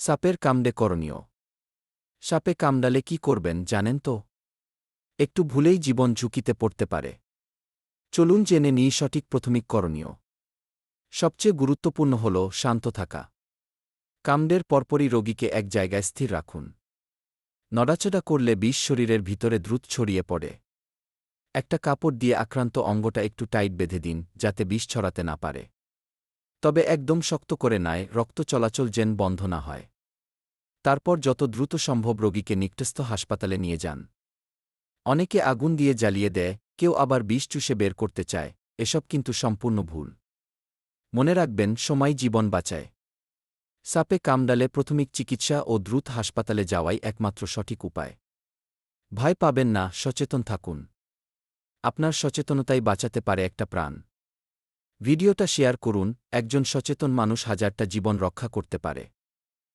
সাপের কামড়ে করণীয়। সাপে কামড়ালে কি করবেন জানেন তো? একটু ভুলেই জীবন ঝুঁকিতে পড়তে পারে। চলুন জেনে নিই সঠিক প্রথমিক করণীয়। সবচেয়ে গুরুত্বপূর্ণ হল শান্ত থাকা। কামড়ের পরপরই রোগীকে এক জায়গায় স্থির রাখুন। নড়াচড়া করলে বিষ শরীরের ভিতরে দ্রুত ছড়িয়ে পড়ে। একটা কাপড় দিয়ে আক্রান্ত অঙ্গটা একটু টাইট বেঁধে দিন, যাতে বিষ ছড়াতে না পারে। তবে একদম শক্ত করে নায়, রক্ত চলাচল যেন বন্ধ না হয়। তারপর যত দ্রুত সম্ভব রোগীকে নিকটস্থ হাসপাতালে নিয়ে যান। অনেকে আগুন দিয়ে জ্বালিয়ে দেয়, কেউ আবার বিষ চুষে বের করতে চায়, এসব কিন্তু সম্পূর্ণ ভুল। মনে রাখবেন, সময় জীবন বাঁচায়। সাপে কামডালে প্রাথমিক চিকিৎসা ও দ্রুত হাসপাতালে যাওয়াই একমাত্র সঠিক উপায়। ভয় পাবেন না, সচেতন থাকুন। আপনার সচেতনতাই বাঁচাতে পারে একটা প্রাণ। ভিডিওটা শেয়ার করুন, একজন সচেতন মানুষ হাজারটা জীবন রক্ষা করতে পারে।